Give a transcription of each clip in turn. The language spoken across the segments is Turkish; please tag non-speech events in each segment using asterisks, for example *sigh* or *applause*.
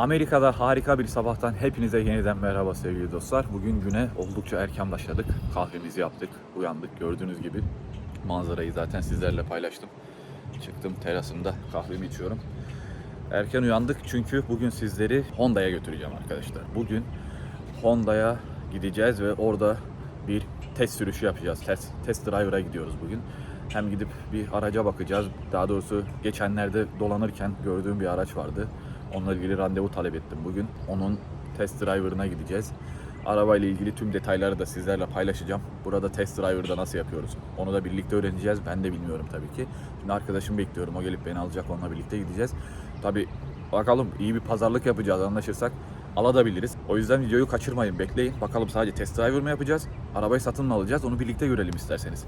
Amerika'da harika bir sabahtan hepinize yeniden merhaba sevgili dostlar. Bugün güne oldukça erken başladık. Kahvemizi yaptık, uyandık. Gördüğünüz gibi manzarayı zaten sizlerle paylaştım. Çıktım terasımda kahvemi içiyorum. Erken uyandık çünkü bugün sizleri Honda'ya götüreceğim arkadaşlar. Bugün Honda'ya gideceğiz ve orada bir test sürüşü yapacağız. Test, test driver'a gidiyoruz bugün. Hem gidip bir araca bakacağız. Daha doğrusu geçenlerde dolanırken gördüğüm bir araç vardı. Onunla ilgili randevu talep ettim bugün. Onun test driver'ına gideceğiz. Arabayla ilgili tüm detayları da sizlerle paylaşacağım. Burada test driver'da nasıl yapıyoruz? Onu da birlikte öğreneceğiz. Ben de bilmiyorum tabii ki. Şimdi arkadaşım bekliyorum. O gelip beni alacak. Onunla birlikte gideceğiz. Tabii bakalım iyi bir pazarlık yapacağız. Anlaşırsak alabiliriz. O yüzden videoyu kaçırmayın. Bekleyin. Bakalım sadece test driver mı yapacağız? Arabayı satın mı alacağız? Onu birlikte görelim isterseniz.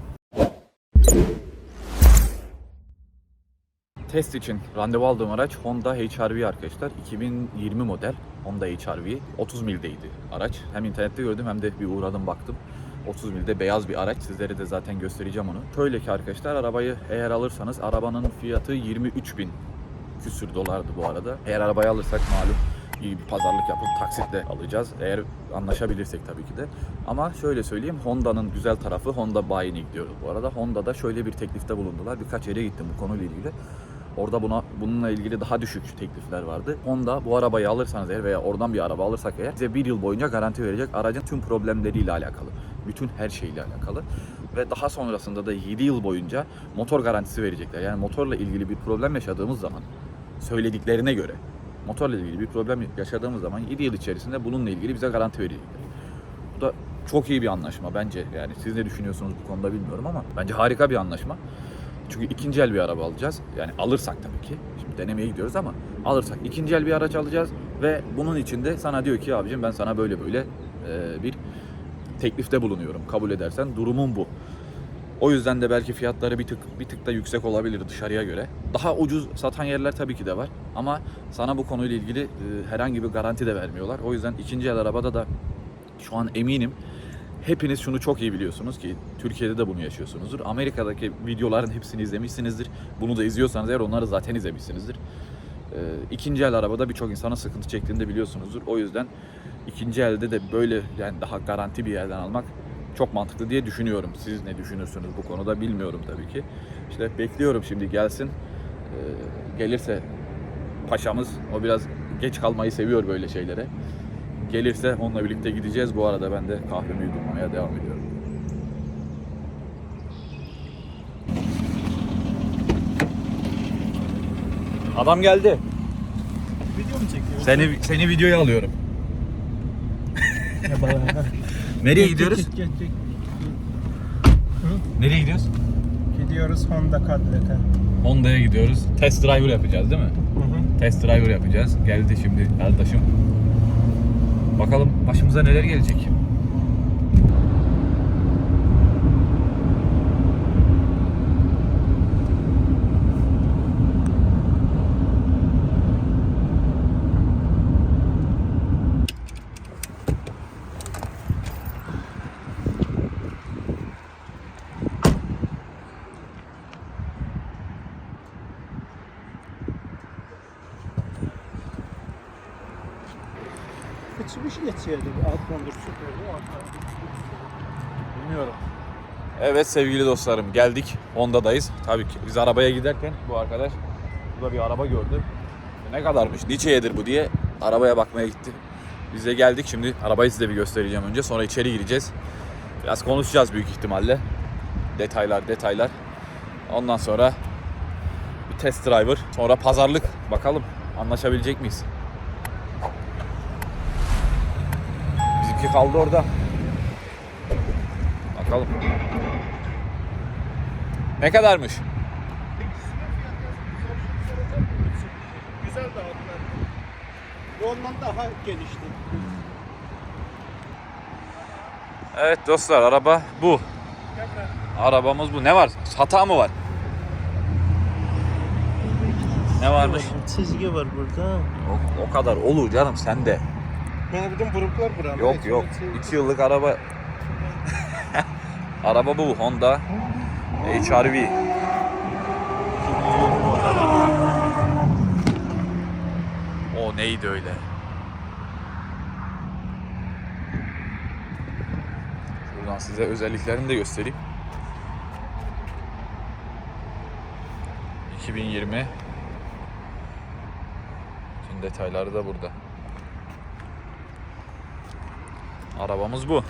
Test için randevu aldığım araç Honda HR-V arkadaşlar. 2020 model Honda HR-V. 30 mildeydi araç. Hem internette gördüm hem de bir uğradım baktım. 30 milde beyaz bir araç. Sizlere de zaten göstereceğim onu. Şöyle ki arkadaşlar arabayı eğer alırsanız arabanın fiyatı 23 bin küsür dolardı bu arada. Eğer arabayı alırsak malum iyi bir pazarlık yapıp taksitle alacağız. Eğer anlaşabilirsek tabii ki de. Ama şöyle söyleyeyim Honda'nın güzel tarafı Honda bayine gidiyoruz bu arada. Honda'da şöyle bir teklifte bulundular. Birkaç yere gittim bu konuyla ilgili. Orada buna bununla ilgili daha düşük teklifler vardı. Honda bu arabayı alırsanız eğer veya oradan bir araba alırsak eğer size bir yıl boyunca garanti verecek aracın tüm problemleriyle alakalı. Bütün her şeyle alakalı. Ve daha sonrasında da 7 yıl boyunca motor garantisi verecekler. Yani motorla ilgili bir problem yaşadığımız zaman söylediklerine göre motorla ilgili bir problem yaşadığımız zaman 7 yıl içerisinde bununla ilgili bize garanti verecekler. Bu da çok iyi bir anlaşma bence. Yani siz ne düşünüyorsunuz bu konuda bilmiyorum ama bence harika bir anlaşma. Çünkü ikinci el bir araba alacağız. Yani alırsak tabii ki. Şimdi denemeye gidiyoruz ama alırsak ikinci el bir araç alacağız ve bunun içinde sana diyor ki abicim ben sana böyle böyle e, bir teklifte bulunuyorum. Kabul edersen durumum bu. O yüzden de belki fiyatları bir tık bir tık da yüksek olabilir dışarıya göre. Daha ucuz satan yerler tabii ki de var ama sana bu konuyla ilgili e, herhangi bir garanti de vermiyorlar. O yüzden ikinci el arabada da şu an eminim hepiniz şunu çok iyi biliyorsunuz ki Türkiye'de de bunu yaşıyorsunuzdur. Amerika'daki videoların hepsini izlemişsinizdir. Bunu da izliyorsanız eğer onları zaten izlemişsinizdir. Ee, ikinci el arabada birçok insanın sıkıntı çektiğini de biliyorsunuzdur. O yüzden ikinci elde de böyle yani daha garanti bir yerden almak çok mantıklı diye düşünüyorum. Siz ne düşünürsünüz bu konuda bilmiyorum tabii ki. İşte bekliyorum şimdi gelsin. Ee, gelirse paşamız o biraz geç kalmayı seviyor böyle şeylere. Gelirse onunla birlikte gideceğiz. Bu arada ben de kahvemi yudumlamaya devam ediyorum. Adam geldi. Video mu çekiyorsun? Seni seni videoya alıyorum. *laughs* Nereye gidiyoruz? Nereye gidiyoruz? Gidiyoruz Honda Cadillac'a. Honda'ya gidiyoruz. Test driver yapacağız değil mi? Hı hı. Test driver yapacağız. Geldi şimdi arkadaşım. Bakalım başımıza neler gelecek. Kaçmış geçiyordu alt kondur süpürdü. Bilmiyorum. Evet sevgili dostlarım geldik Honda'dayız. Tabii ki biz arabaya giderken bu arkadaş burada bir araba gördü. Ne kadarmış, niçeyedir bu diye arabaya bakmaya gitti. Biz de geldik şimdi arabayı size bir göstereceğim önce sonra içeri gireceğiz. Biraz konuşacağız büyük ihtimalle. Detaylar detaylar. Ondan sonra bir test driver. Sonra pazarlık. Bakalım anlaşabilecek miyiz? Bizimki kaldı orada. Bakalım. Ne kadarmış? Güzel dağıtlar. Bu ondan daha genişti. Evet dostlar araba bu. Arabamız bu. Ne var? Hata mı var? Ne varmış? Çizgi var burada. O, o kadar olur canım sen de. Ben buradan buruklar buram. Yok yok. 2 yıllık araba. *laughs* araba bu Honda HR-V. O neydi öyle? Şuradan size özelliklerini de göstereyim. 2020 Tüm detayları da burada. Arabamız bu.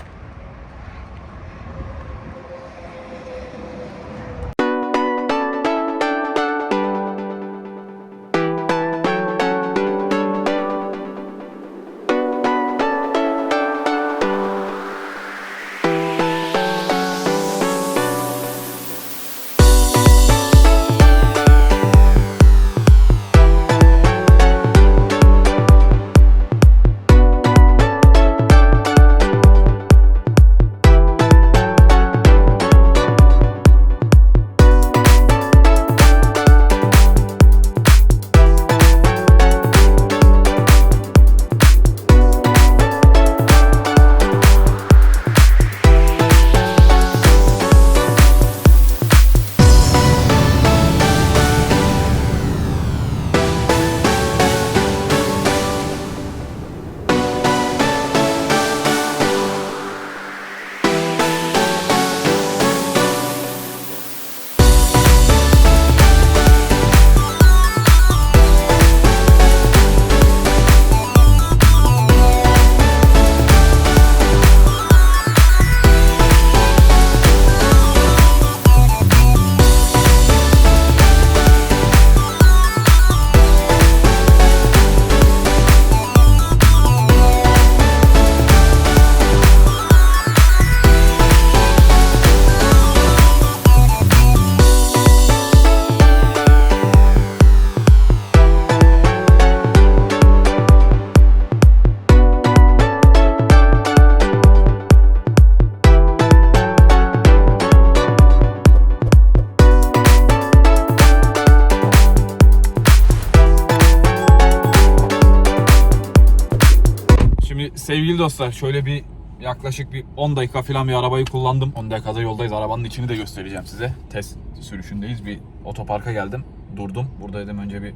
Şimdi sevgili dostlar şöyle bir yaklaşık bir 10 dakika falan bir arabayı kullandım. 10 dakikada yoldayız. Arabanın içini de göstereceğim size. Test sürüşündeyiz. Bir otoparka geldim. Durdum. Burada dedim önce bir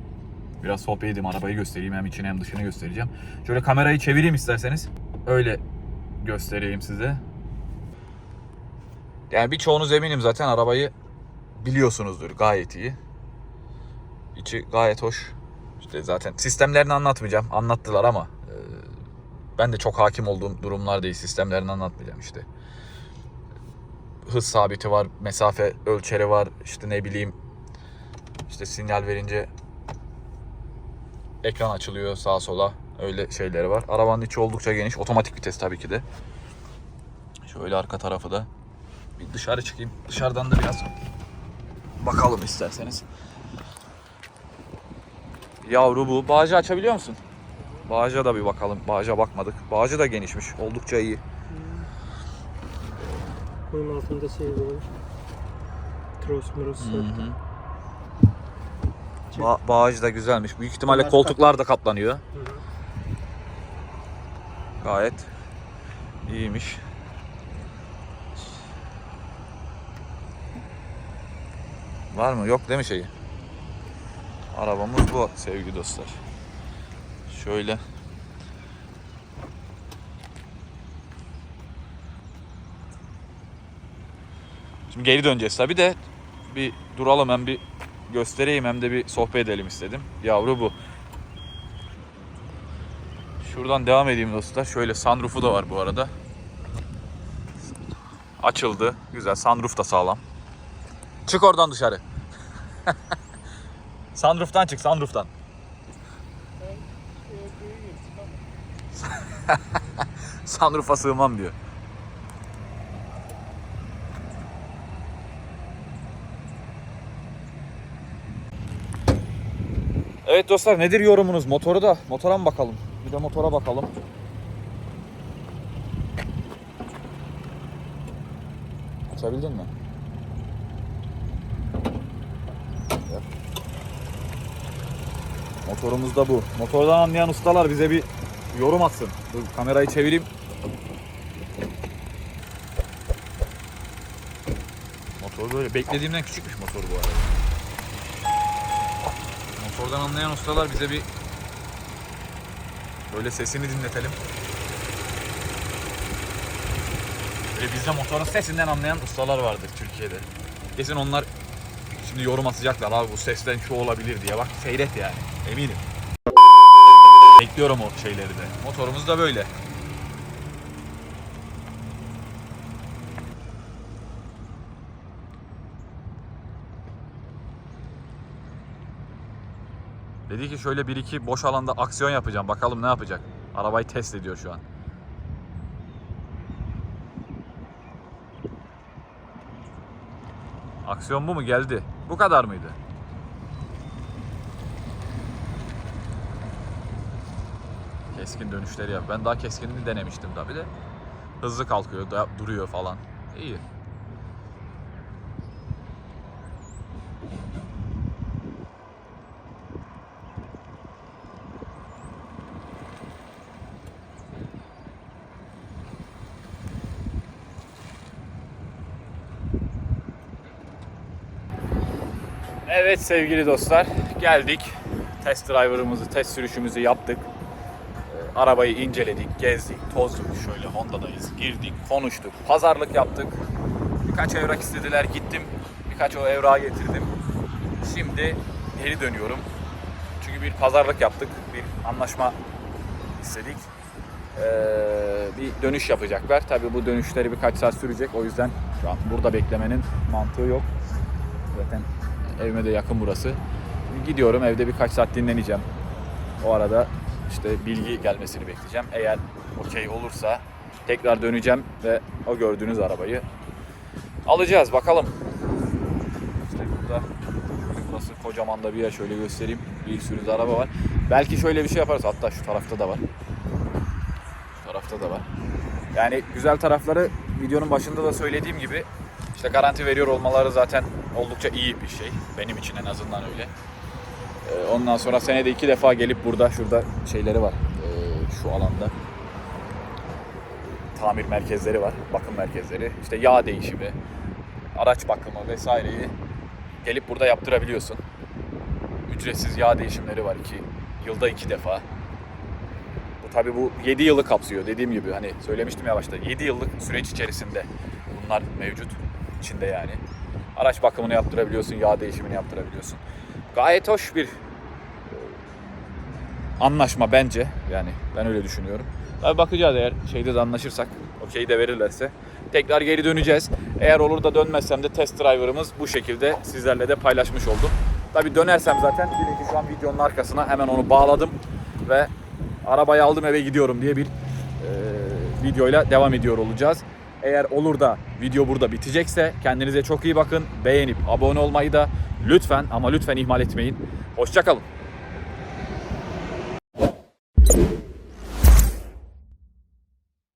biraz sohbet edeyim. Arabayı göstereyim. Hem içini hem dışını göstereceğim. Şöyle kamerayı çevireyim isterseniz. Öyle göstereyim size. Yani birçoğunuz eminim zaten arabayı biliyorsunuzdur gayet iyi. İçi gayet hoş. İşte zaten sistemlerini anlatmayacağım. Anlattılar ama ben de çok hakim olduğum durumlar değil. Sistemlerini anlatmayacağım işte. Hız sabiti var, mesafe ölçeri var, işte ne bileyim işte sinyal verince ekran açılıyor sağa sola. Öyle şeyleri var. Arabanın içi oldukça geniş. Otomatik vites tabii ki de. Şöyle arka tarafı da. Bir dışarı çıkayım. Dışarıdan da biraz bakalım isterseniz. Yavru bu. Bağcı açabiliyor musun? Bağaca da bir bakalım. Bağaca bakmadık. Bağcı da genişmiş. Oldukça iyi. Bunun altında şey var. Tros mros. Ba bağcı da güzelmiş. Büyük ihtimalle Bunlar koltuklar da kaplanıyor. Hı hı. Gayet iyiymiş. Var mı? Yok değil mi şeyi? Arabamız bu sevgili dostlar. Şöyle. Şimdi geri döneceğiz tabi de bir duralım hem bir göstereyim hem de bir sohbet edelim istedim. Yavru bu. Şuradan devam edeyim dostlar. Şöyle sunroofu da var bu arada. Açıldı. Güzel. Sunroof da sağlam. Çık oradan dışarı. *laughs* sunroof'tan çık sunroof'tan. *laughs* Sunroof'a sığmam diyor. Evet dostlar nedir yorumunuz? Motoru da motora mı bakalım? Bir de motora bakalım. Açabildin mi? Yap. Motorumuz da bu. Motordan anlayan ustalar bize bir yorum atsın. Dur kamerayı çevireyim. Motor böyle beklediğimden küçükmüş motor bu arada. Motordan anlayan ustalar bize bir böyle sesini dinletelim. Böyle bizde motorun sesinden anlayan ustalar vardır Türkiye'de. Kesin onlar şimdi yorum atacaklar abi bu sesten şu olabilir diye. Bak seyret yani eminim. Bekliyorum o şeyleri de. Motorumuz da böyle. Dedi ki şöyle bir iki boş alanda aksiyon yapacağım. Bakalım ne yapacak. Arabayı test ediyor şu an. Aksiyon bu mu? Geldi. Bu kadar mıydı? Keskin dönüşleri yap. Ben daha keskinini denemiştim tabi de. Hızlı kalkıyor, da duruyor falan. İyi. Evet sevgili dostlar geldik. Test driver'ımızı, test sürüşümüzü yaptık. Arabayı inceledik, gezdik, tozduk. Şöyle Honda'dayız. Girdik, konuştuk, pazarlık yaptık. Birkaç evrak istediler, gittim. Birkaç o evrağı getirdim. Şimdi geri dönüyorum. Çünkü bir pazarlık yaptık, bir anlaşma istedik. Ee, bir dönüş yapacaklar. Tabii bu dönüşleri birkaç saat sürecek. O yüzden şu an burada beklemenin mantığı yok. Zaten evime de yakın burası. Gidiyorum evde birkaç saat dinleneceğim. O arada işte bilgi gelmesini bekleyeceğim. Eğer okey olursa tekrar döneceğim ve o gördüğünüz arabayı alacağız. Bakalım. İşte burada burası kocaman da bir yer şöyle göstereyim. Bir sürü de araba var. Belki şöyle bir şey yaparız. Hatta şu tarafta da var. Şu tarafta da var. Yani güzel tarafları videonun başında da söylediğim gibi işte garanti veriyor olmaları zaten oldukça iyi bir şey. Benim için en azından öyle. Ee, Ondan sonra senede iki defa gelip burada şurada şeyleri var. Ee, Şu alanda. Tamir merkezleri var. Bakım merkezleri. İşte yağ değişimi, araç bakımı vesaireyi gelip burada yaptırabiliyorsun. Ücretsiz yağ değişimleri var iki yılda iki defa. Bu tabi bu 7 yılı kapsıyor dediğim gibi hani söylemiştim ya başta 7 yıllık süreç içerisinde bunlar mevcut içinde yani. Araç bakımını yaptırabiliyorsun, yağ değişimini yaptırabiliyorsun. Gayet hoş bir e, anlaşma bence. Yani ben öyle düşünüyorum. Tabii bakacağız eğer şeyde de anlaşırsak, okey de verirlerse. Tekrar geri döneceğiz. Eğer olur da dönmezsem de test driver'ımız bu şekilde sizlerle de paylaşmış oldum. Tabii dönersem zaten bilin ki şu an videonun arkasına hemen onu bağladım ve arabayı aldım eve gidiyorum diye bir e, videoyla devam ediyor olacağız. Eğer olur da video burada bitecekse kendinize çok iyi bakın. Beğenip abone olmayı da lütfen ama lütfen ihmal etmeyin. Hoşçakalın.